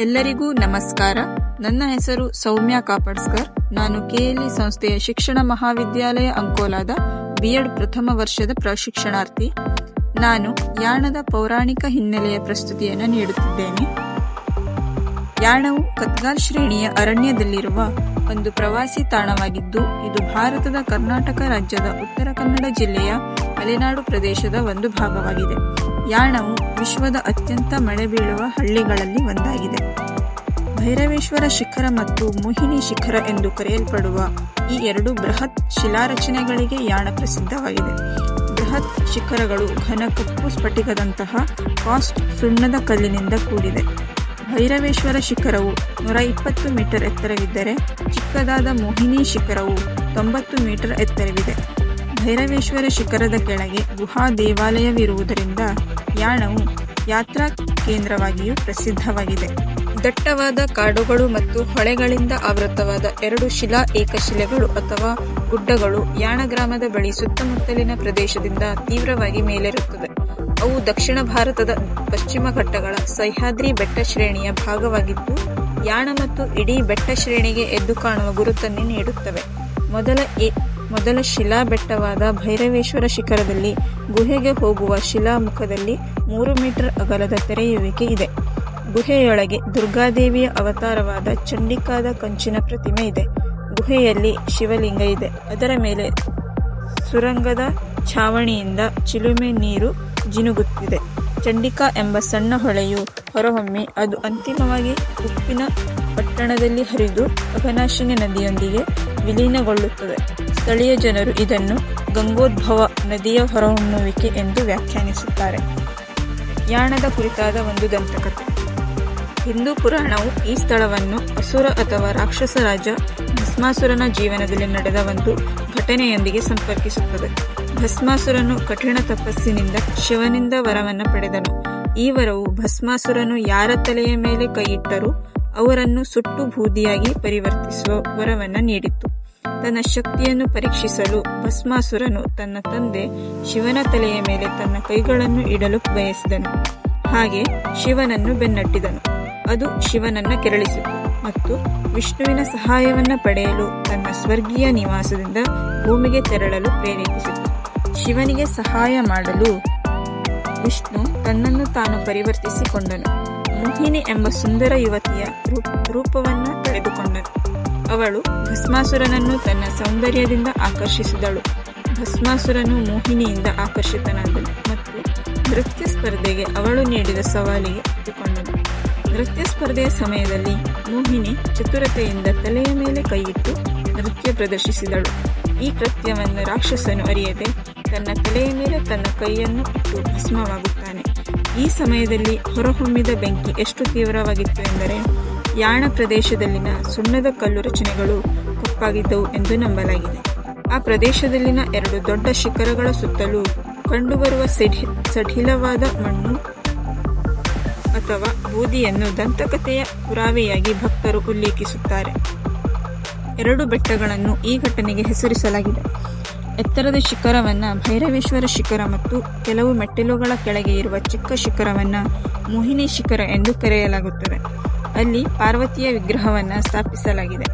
ಎಲ್ಲರಿಗೂ ನಮಸ್ಕಾರ. ನನ್ನ ಹೆಸರು ಸೌಮ್ಯ ಕಾಪಡ್ಸ್ಕರ್. ನಾನು ಕೆಎಲ್ಇ ಸಂಸ್ಥೆಯ ಶಿಕ್ಷಣ ಮಹಾವಿದ್ಯಾಲಯ ಅಂಕೋಲಾದ ಬಿಎಡ್ ಪ್ರಥಮ ವರ್ಷದ ಪ್ರಶಿಕ್ಷಣಾರ್ಥಿ. ನಾನು ಯಾಣದ ಪೌರಾಣಿಕ ಹಿನ್ನೆಲೆಯ ಪ್ರಸ್ತುತಿಯನ್ನು ನೀಡುತ್ತಿದ್ದೇನೆ. ಯಾಣವು ಕತ್ಗಾಲ್ ಶ್ರೇಣಿಯ ಅರಣ್ಯದಲ್ಲಿರುವ ಒಂದು ಪ್ರವಾಸಿ ತಾಣವಾಗಿದ್ದು, ಇದು ಭಾರತದ ಕರ್ನಾಟಕ ರಾಜ್ಯದ ಉತ್ತರ ಕನ್ನಡ ಜಿಲ್ಲೆಯ ಮಲೆನಾಡು ಪ್ರದೇಶದ ಒಂದು ಭಾಗವಾಗಿದೆ. ಯಾಣವು ವಿಶ್ವದ ಅತ್ಯಂತ ಮಳೆ ಬೀಳುವ ಹಳ್ಳಿಗಳಲ್ಲಿ ಒಂದಾಗಿದೆ. ಭೈರವೇಶ್ವರ ಶಿಖರ ಮತ್ತು ಮೋಹಿನಿ ಶಿಖರ ಎಂದು ಕರೆಯಲ್ಪಡುವ ಈ ಎರಡು ಬೃಹತ್ ಶಿಲಾರಚನೆಗಳಿಗೆ ಯಾಣ ಪ್ರಸಿದ್ಧವಾಗಿದೆ. ಬೃಹತ್ ಶಿಖರಗಳು ಘನ ಕಪ್ಪು ಸ್ಫಟಿಕದಂತಹ ಕಾಸ್ಟ್ ಸುಣ್ಣದ ಕಲ್ಲಿನಿಂದ ಕೂಡಿದೆ. ಭೈರವೇಶ್ವರ ಶಿಖರವು ನೂರ ಇಪ್ಪತ್ತು ಮೀಟರ್ ಎತ್ತರವಿದ್ದರೆ ಚಿಕ್ಕದಾದ ಮೋಹಿನಿ ಶಿಖರವು ತೊಂಬತ್ತು ಮೀಟರ್ ಎತ್ತರವಿದೆ. ಭೈರವೇಶ್ವರ ಶಿಖರದ ಕೆಳಗೆ ಗುಹಾ ದೇವಾಲಯವಿರುವುದರಿಂದ ಯಾಣವು ಯಾತ್ರಾ ಕೇಂದ್ರವಾಗಿಯೂ ಪ್ರಸಿದ್ಧವಾಗಿದೆ. ದಟ್ಟವಾದ ಕಾಡುಗಳು ಮತ್ತು ಹೊಳೆಗಳಿಂದ ಆವೃತವಾದ ಎರಡು ಶಿಲಾ ಏಕಶಿಲೆಗಳು ಅಥವಾ ಗುಡ್ಡಗಳು ಯಾಣ ಗ್ರಾಮದ ಬಳಿ ಸುತ್ತಮುತ್ತಲಿನ ಪ್ರದೇಶದಿಂದ ತೀವ್ರವಾಗಿ ಮೇಲೇರುತ್ತದೆ ಅವು ದಕ್ಷಿಣ ಭಾರತದ ಪಶ್ಚಿಮ ಘಟ್ಟಗಳ ಸಹ್ಯಾದ್ರಿ ಬೆಟ್ಟ ಶ್ರೇಣಿಯ ಭಾಗವಾಗಿದ್ದು, ಯಾಣ ಮತ್ತು ಇಡೀ ಬೆಟ್ಟ ಶ್ರೇಣಿಗೆ ಎದ್ದು ಕಾಣುವ ಗುರುತನ್ನೇ ನೀಡುತ್ತವೆ. ಮೊದಲ ಎ ಮೊದಲ ಶಿಲಾ ಬೆಟ್ಟವಾದ ಭೈರವೇಶ್ವರ ಶಿಖರದಲ್ಲಿ ಗುಹೆಗೆ ಹೋಗುವ ಶಿಲಾಮುಖದಲ್ಲಿ ಮೂರು ಮೀಟರ್ ಅಗಲದ ತೆರೆಯುವಿಕೆ ಇದೆ. ಗುಹೆಯೊಳಗೆ ದುರ್ಗಾದೇವಿಯ ಅವತಾರವಾದ ಚಂಡಿಕಾದ ಕಂಚಿನ ಪ್ರತಿಮೆ ಇದೆ. ಗುಹೆಯಲ್ಲಿ ಶಿವಲಿಂಗ ಇದೆ. ಅದರ ಮೇಲೆ ಸುರಂಗದ ಛಾವಣಿಯಿಂದ ಚಿಲುಮೆ ನೀರು ಜಿನುಗುತ್ತಿದೆ. ಚಂಡಿಕಾ ಎಂಬ ಸಣ್ಣ ಹೊಳೆಯು ಹೊರಹೊಮ್ಮಿ ಅದು ಅಂತಿಮವಾಗಿ ಉಪ್ಪಿನ ಪಟ್ಟಣದಲ್ಲಿ ಹರಿದು ಅಘನಾಶಿನಿ ನದಿಯೊಂದಿಗೆ ವಿಲೀನಗೊಳ್ಳುತ್ತದೆ. ಸ್ಥಳೀಯ ಜನರು ಇದನ್ನು ಗಂಗೋದ್ಭವ ನದಿಯ ಹೊರಹೊಮ್ಮುವಿಕೆ ಎಂದು ವ್ಯಾಖ್ಯಾನಿಸುತ್ತಾರೆ. ಯಾಣದ ಕುರಿತಾದ ಒಂದು ದಂತಕಥೆ. ಹಿಂದೂ ಪುರಾಣವು ಈ ಸ್ಥಳವನ್ನು ಅಸುರ ಅಥವಾ ರಾಕ್ಷಸ ರಾಜ ಭಸ್ಮಾಸುರನ ಜೀವನದಲ್ಲಿ ನಡೆದ ಒಂದು ಘಟನೆಯೊಂದಿಗೆ ಸಂಪರ್ಕಿಸುತ್ತದೆ. ಭಸ್ಮಾಸುರನು ಕಠಿಣ ತಪಸ್ಸಿನಿಂದ ಶಿವನಿಂದ ವರವನ್ನು ಪಡೆದನು. ಈ ವರವು ಭಸ್ಮಾಸುರನು ಯಾರ ತಲೆಯ ಮೇಲೆ ಕೈಯಿಟ್ಟರೂ ಅವರನ್ನು ಸುಟ್ಟು ಬೂದಿಯಾಗಿ ಪರಿವರ್ತಿಸುವ ವರವನ್ನು ನೀಡಿತು ತನ್ನ ಶಕ್ತಿಯನ್ನು ಪರೀಕ್ಷಿಸಲು ಭಸ್ಮಾಸುರನು ತನ್ನ ತಂದೆ ಶಿವನ ತಲೆಯ ಮೇಲೆ ತನ್ನ ಕೈಗಳನ್ನು ಇಡಲು ಬಯಸಿದನು. ಹಾಗೆ ಶಿವನನ್ನು ಬೆನ್ನಟ್ಟಿದನು. ಅದು ಶಿವನನ್ನ ಕೆರಳಿಸಿತು ಮತ್ತು ವಿಷ್ಣುವಿನ ಸಹಾಯವನ್ನ ಪಡೆಯಲು ತನ್ನ ಸ್ವರ್ಗೀಯ ನಿವಾಸದಿಂದ ಭೂಮಿಗೆ ತೆರಳಲು ಪ್ರೇರೇಪಿಸಿತು. ಶಿವನಿಗೆ ಸಹಾಯ ಮಾಡಲು ವಿಷ್ಣು ತನ್ನನ್ನು ತಾನು ಪರಿವರ್ತಿಸಿಕೊಂಡನು. ಮೋಹಿನಿ ಎಂಬ ಸುಂದರ ಯುವತಿಯ ರೂಪವನ್ನು ತಳೆದುಕೊಂಡನು ಅವಳು ಭಸ್ಮಾಸುರನನ್ನು ತನ್ನ ಸೌಂದರ್ಯದಿಂದ ಆಕರ್ಷಿಸಿದಳು. ಭಸ್ಮಾಸುರನು ಮೋಹಿನಿಯಿಂದ ಆಕರ್ಷಿತನಾದನು ಮತ್ತು ನೃತ್ಯ ಸ್ಪರ್ಧೆಗೆ ಅವಳು ನೀಡಿದ ಸವಾಲಿಗೆ ಒಪ್ಪಿಕೊಂಡನು. ನೃತ್ಯ ಸ್ಪರ್ಧೆಯ ಸಮಯದಲ್ಲಿ ಮೋಹಿನಿ ಚತುರತೆಯಿಂದ ತಲೆಯ ಮೇಲೆ ಕೈಯಿಟ್ಟು ನೃತ್ಯ ಪ್ರದರ್ಶಿಸಿದಳು. ಈ ಕೃತ್ಯವನ್ನು ರಾಕ್ಷಸನು ಅರಿಯದೆ ತನ್ನ ತಲೆಯ ಮೇಲೆ ತನ್ನ ಕೈಯನ್ನು ಇಟ್ಟು ಭಸ್ಮವಾಗುತ್ತಾನೆ. ಈ ಸಮಯದಲ್ಲಿ ಹೊರಹೊಮ್ಮಿದ ಬೆಂಕಿ ಎಷ್ಟು ತೀವ್ರವಾಗಿತ್ತು ಎಂದರೆ ಯಾಣ ಪ್ರದೇಶದಲ್ಲಿನ ಸುಣ್ಣದ ಕಲ್ಲು ರಚನೆಗಳು ಕಪ್ಪಾಗಿದ್ದವು ಎಂದು ನಂಬಲಾಗಿದೆ. ಆ ಪ್ರದೇಶದಲ್ಲಿನ ಎರಡು ದೊಡ್ಡ ಶಿಖರಗಳ ಸುತ್ತಲೂ ಕಂಡುಬರುವ ಸಡಿ ಸಡಿಲವಾದ ಮಣ್ಣು ಅಥವಾ ಬೂದಿಯನ್ನು ದಂತಕಥೆಯ ಪುರಾವೆಯಾಗಿ ಭಕ್ತರು ಉಲ್ಲೇಖಿಸುತ್ತಾರೆ. ಎರಡು ಬೆಟ್ಟಗಳನ್ನು ಈ ಘಟನೆಗೆ ಹೆಸರಿಸಲಾಗಿದೆ. ಎತ್ತರದ ಶಿಖರವನ್ನು ಭೈರವೇಶ್ವರ ಶಿಖರ ಮತ್ತು ಕೆಲವು ಮೆಟ್ಟಿಲುಗಳ ಕೆಳಗೆ ಇರುವ ಚಿಕ್ಕ ಶಿಖರವನ್ನು ಮೋಹಿನಿ ಶಿಖರ ಎಂದು ಕರೆಯಲಾಗುತ್ತದೆ. ಅಲ್ಲಿ ಪಾರ್ವತಿಯ ವಿಗ್ರಹವನ್ನು ಸ್ಥಾಪಿಸಲಾಗಿದೆ.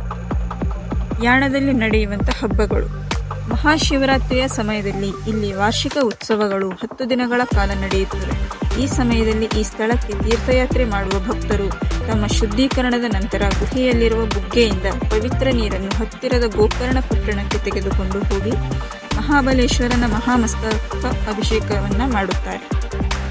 ಯಾಣದಲ್ಲಿ ನಡೆಯುವಂಥ ಹಬ್ಬಗಳು. ಮಹಾಶಿವರಾತ್ರಿಯ ಸಮಯದಲ್ಲಿ ಇಲ್ಲಿ ವಾರ್ಷಿಕ ಉತ್ಸವಗಳು ಹತ್ತು ದಿನಗಳ ಕಾಲ ನಡೆಯುತ್ತವೆ. ಈ ಸಮಯದಲ್ಲಿ ಈ ಸ್ಥಳಕ್ಕೆ ತೀರ್ಥಯಾತ್ರೆ ಮಾಡುವ ಭಕ್ತರು ತಮ್ಮ ಶುದ್ಧೀಕರಣದ ನಂತರ ಗುಹೆಯಲ್ಲಿರುವ ಬುಗ್ಗೆಯಿಂದ ಪವಿತ್ರ ನೀರನ್ನು ಹತ್ತಿರದ ಗೋಕರ್ಣ ಪಟ್ಟಣಕ್ಕೆ ತೆಗೆದುಕೊಂಡು ಹೋಗಿ ಮಹಾಬಲೇಶ್ವರನ ಮಹಾಮಸ್ತಕ ಅಭಿಷೇಕವನ್ನು ಮಾಡುತ್ತಾರೆ.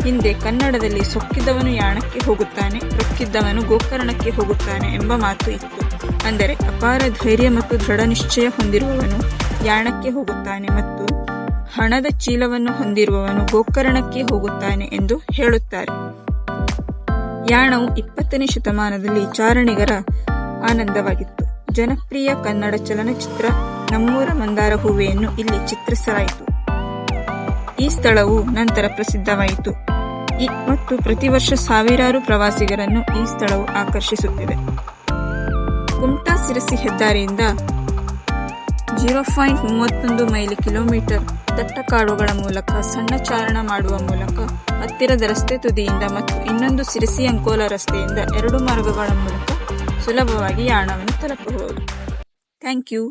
ಹಿಂದೆ ಕನ್ನಡದಲ್ಲಿ ಸೊಕ್ಕಿದ್ದವನು ಯಾಣಕ್ಕೆ ಹೋಗುತ್ತಾನೆ, ರೊಕ್ಕಿದ್ದವನು ಗೋಕರ್ಣಕ್ಕೆ ಹೋಗುತ್ತಾನೆ ಎಂಬ ಮಾತು ಇತ್ತು. ಅಂದರೆ ಅಪಾರ ಧೈರ್ಯ ಮತ್ತು ದೃಢ ನಿಶ್ಚಯ ಹೊಂದಿರುವವನು ಯಾಣಕ್ಕೆ ಹೋಗುತ್ತಾನೆ ಮತ್ತು ಹಣದ ಚೀಲವನ್ನು ಹೊಂದಿರುವವನು ಗೋಕರ್ಣಕ್ಕೆ ಹೋಗುತ್ತಾನೆ ಎಂದು ಹೇಳುತ್ತಾರೆ. ಯಾಣವು ಇಪ್ಪತ್ತನೇ ಶತಮಾನದಲ್ಲಿ ಚಾರಣಿಗರ ಆನಂದವಾಗಿತ್ತು. ಜನಪ್ರಿಯ ಕನ್ನಡ ಚಲನಚಿತ್ರ ನಮ್ಮೂರ ಮಂದಾರ ಹೂವೆಯನ್ನು ಇಲ್ಲಿ ಚಿತ್ರಿಸಲಾಯಿತು. ಈ ಸ್ಥಳವು ನಂತರ ಪ್ರಸಿದ್ಧವಾಯಿತು. ಮತ್ತು ಪ್ರತಿ ವರ್ಷ ಸಾವಿರಾರು ಪ್ರವಾಸಿಗರನ್ನು ಈ ಸ್ಥಳವು ಆಕರ್ಷಿಸುತ್ತಿದೆ. ಕುಮಟಾ ಸಿರಸಿ ಹೆದ್ದಾರಿಯಿಂದ ಜೀರೋ ಪಾಯಿಂಟ್ ಮೂವತ್ತೊಂದು ಮೈಲಿ ಕಿಲೋಮೀಟರ್ ದಟ್ಟ ಕಾಡುಗಳ ಮೂಲಕ ಸಣ್ಣ ಚಾರಣ ಮಾಡುವ ಮೂಲಕ ಹತ್ತಿರದ ರಸ್ತೆ ತುದಿಯಿಂದ ಮತ್ತು ಇನ್ನೊಂದು ಸಿರಿಸಿ ಅಂಕೋಲ ರಸ್ತೆಯಿಂದ ಎರಡು ಮಾರ್ಗಗಳ ಮೂಲಕ ಸುಲಭವಾಗಿ ಯಾಣವನ್ನು ತಲುಪಬಹುದು. Thank you.